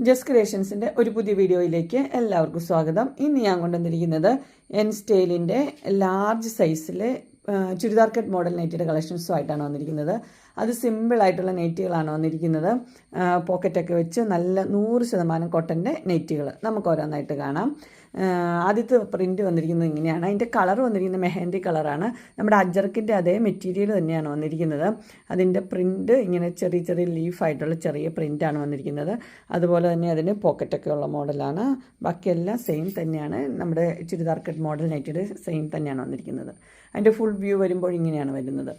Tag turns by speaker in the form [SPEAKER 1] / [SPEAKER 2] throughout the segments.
[SPEAKER 1] ജസ് ക്രിയേഷൻസിന്റെ ഒരു പുതിയ വീഡിയോയിലേക്ക് എല്ലാവർക്കും സ്വാഗതം. ഇന്ന് ഞാൻ കൊണ്ടുവന്നിരിക്കുന്നത് എൻ സ്റ്റൈലിന്റെ ലാർജ് സൈസിലെ ചുരിദാർ കട്ട് മോഡൽ നെറ്റിയുടെ കളക്ഷൻസുമായിട്ടാണ് വന്നിരിക്കുന്നത്. അത് സിമ്പിളായിട്ടുള്ള നെറ്റികളാണ് വന്നിരിക്കുന്നത്. പോക്കറ്റൊക്കെ വെച്ച് നല്ല നൂറ് ശതമാനം കോട്ടന്റെ നെറ്റികൾ നമുക്ക് ഓരോന്നായിട്ട് കാണാം. ആദ്യത്തെ പ്രിന്റ് വന്നിരിക്കുന്നത് ഇങ്ങനെയാണ്. അതിന്റെ കളർ വന്നിരിക്കുന്നത് മെഹന്തി കളറാണ്. നമ്മുടെ അജർക്കിന്റെ അതേ മെറ്റീരിയൽ തന്നെയാണ് വന്നിരിക്കുന്നത്. അതിന്റെ പ്രിന്റ് ഇങ്ങനെ ചെറിയ ചെറിയ ലീഫായിട്ടുള്ള ചെറിയ പ്രിന്റാണ് വന്നിരിക്കുന്നത്. അതുപോലെ തന്നെ അതിന് പോക്കറ്റൊക്കെ ഉള്ള മോഡലാണ് ബാക്കിയെല്ലാം സെയിം തന്നെയാണ്. നമ്മുടെ ചുരിദാർ കട്ട് മോഡൽ നൈറ്റിയുടെ സെയിം തന്നെയാണ് വന്നിരിക്കുന്നത്. അതിന്റെ ഫുൾ വ്യൂ വരുമ്പോൾ ഇങ്ങനെയാണ് വരുന്നത്.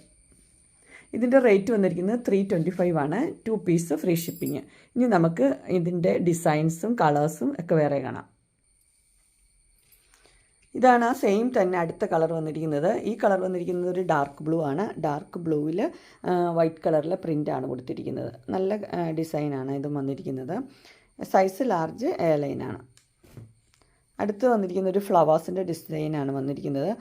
[SPEAKER 1] ഇതിന്റെ റേറ്റ് വന്നിരിക്കുന്നത് ത്രീ ട്വന്റി ഫൈവ് ആണ്. ടു പീസ് ഫ്രീ ഷിപ്പിങ് ഇനി നമുക്ക് ഇതിന്റെ ഡിസൈൻസും കളേഴ്സും ഒക്കെ വേറെ കാണാം. ഇതാണ് ആ സെയിം തന്നെ അടുത്ത കളർ വന്നിരിക്കുന്നത്. ഈ കളർ വന്നിരിക്കുന്നത് ഒരു ഡാർക്ക് ബ്ലൂ ആണ്. ഡാർക്ക് ബ്ലൂവിൽ വൈറ്റ് കളറിലെ പ്രിന്റാണ് കൊടുത്തിരിക്കുന്നത്. നല്ല ഡിസൈനാണ് ഇതും വന്നിരിക്കുന്നത്. സൈസ് ലാർജ് എ ലൈനാണ് അടുത്ത് വന്നിരിക്കുന്ന ഒരു ഫ്ലവേഴ്സിന്റെ ഡിസൈനാണ് വന്നിരിക്കുന്നത്.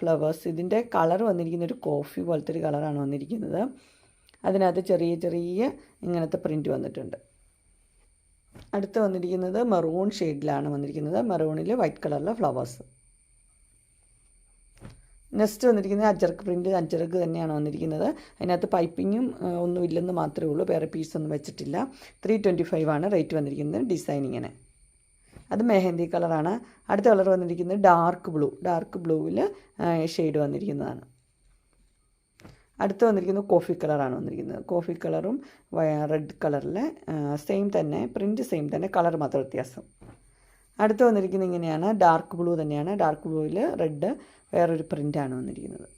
[SPEAKER 1] ഫ്ലവേഴ്സ് ഇതിന്റെ കളർ വന്നിരിക്കുന്ന ഒരു കോഫി പോലത്തെ ഒരു കളറാണ് വന്നിരിക്കുന്നത്. അതിനകത്ത് ചെറിയ ചെറിയ ഇങ്ങനത്തെ പ്രിന്റ് വന്നിട്ടുണ്ട്. അടുത്ത് വന്നിരിക്കുന്നത് മെറൂൺ ഷെയ്ഡിലാണ് വന്നിരിക്കുന്നത്. മെറൂണിൽ വൈറ്റ് കളറിലെ ഫ്ലവേഴ്സ് നെക്സ്റ്റ് വന്നിരിക്കുന്നത് അജർക്ക് പ്രിന്റ് അജർക്ക് തന്നെയാണ് വന്നിരിക്കുന്നത്. അതിനകത്ത് പൈപ്പിങ്ങും ഒന്നും ഇല്ലെന്ന് മാത്രമേ ഉള്ളൂ. വേറെ പീസ് ഒന്നും വെച്ചിട്ടില്ല. ത്രീ ട്വന്റി ഫൈവ് ആണ് റേറ്റ് വന്നിരിക്കുന്നത് ഡിസൈൻ ഇങ്ങനെ അത് മെഹന്തി കളറാണ് അടുത്ത കളർ വന്നിരിക്കുന്നത് ഡാർക്ക് ബ്ലൂ ഡാർക്ക് ബ്ലൂവിൽ ഷെയ്ഡ് വന്നിരിക്കുന്നതാണ്. അടുത്ത് വന്നിരിക്കുന്നത് കോഫി കളറാണ് വന്നിരിക്കുന്നത്. കോഫി കളറും റെഡ് കളറിലെ സെയിം തന്നെ പ്രിന്റ് സെയിം തന്നെ കളർ മാത്രം വ്യത്യാസം. അടുത്ത് വന്നിരിക്കുന്നത് ഇങ്ങനെയാണ്. ഡാർക്ക് ബ്ലൂ തന്നെയാണ്. ഡാർക്ക് ബ്ലൂവിൽ റെഡ് വേറൊരു പ്രിന്റാണ് വന്നിരിക്കുന്നത്.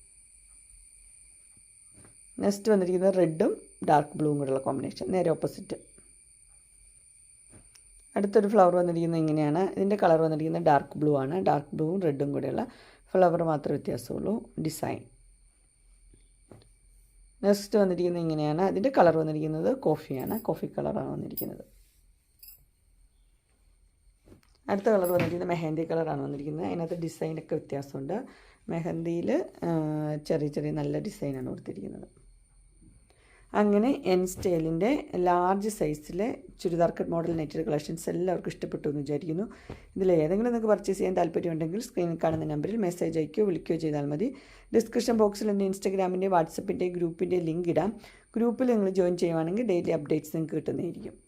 [SPEAKER 1] നെക്സ്റ്റ് വന്നിരിക്കുന്നത് റെഡും ഡാർക്ക് ബ്ലൂവും കൂടെയുള്ള കോമ്പിനേഷൻ നേരെ ഓപ്പോസിറ്റ് അടുത്തൊരു ഫ്ലവർ വന്നിരിക്കുന്നത് ഇങ്ങനെയാണ്. ഇതിന്റെ കളർ വന്നിരിക്കുന്നത് ഡാർക്ക് ബ്ലൂ ആണ്. ഡാർക്ക് ബ്ലൂവും റെഡും കൂടെയുള്ള ഫ്ലവർ മാത്രമേ വ്യത്യാസമുള്ളൂ. ഡിസൈൻ നെക്സ്റ്റ് വന്നിരിക്കുന്നത് ഇങ്ങനെയാണ്. അതിന്റെ കളർ വന്നിരിക്കുന്നത് കോഫിയാണ് കോഫി കളറാണ് വന്നിരിക്കുന്നത്. അടുത്ത കളർ വന്നിരിക്കുന്നത് മെഹന്തി കളറാണ് വന്നിരിക്കുന്നത്. അതിനകത്ത് ഡിസൈനൊക്കെ വ്യത്യാസമുണ്ട്. മെഹന്തിയിൽ ചെറിയ ചെറിയ നല്ല ഡിസൈനാണ് കൊടുത്തിരിക്കുന്നത്. അങ്ങനെ എൻ സ്റ്റൈലിന്റെ large സൈസിലെ churidar cut model netted collections എല്ലാവർക്കും ഇഷ്ടപ്പെട്ടു എന്ന് വിചാരിക്കുന്നു. ഇതിൽ ഏതെങ്കിലും നിങ്ങൾക്ക് പർച്ചേസ് ചെയ്യാൻ താല്പര്യമുണ്ടെങ്കിൽ സ്ക്രീനിൽ കാണുന്ന നമ്പറിൽ മെസ്സേജ് അയക്കുകയോ വിളിക്കുകയോ ചെയ്താൽ മതി. ഡിസ്ക്രിപ്ഷൻ ബോക്സിൽ എന്റെ ഇൻസ്റ്റാഗ്രാമിന്റെ വാട്സപ്പിന്റെ ഗ്രൂപ്പിന്റെ ലിങ്ക് ഇടാം. ഗ്രൂപ്പിൽ നിങ്ങൾ ജോയിൻ ചെയ്യുവാണെങ്കിൽ ഡെയിലി അപ്ഡേറ്റ്സ് നിങ്ങൾക്ക് കിട്ടുന്നതായിരിക്കും.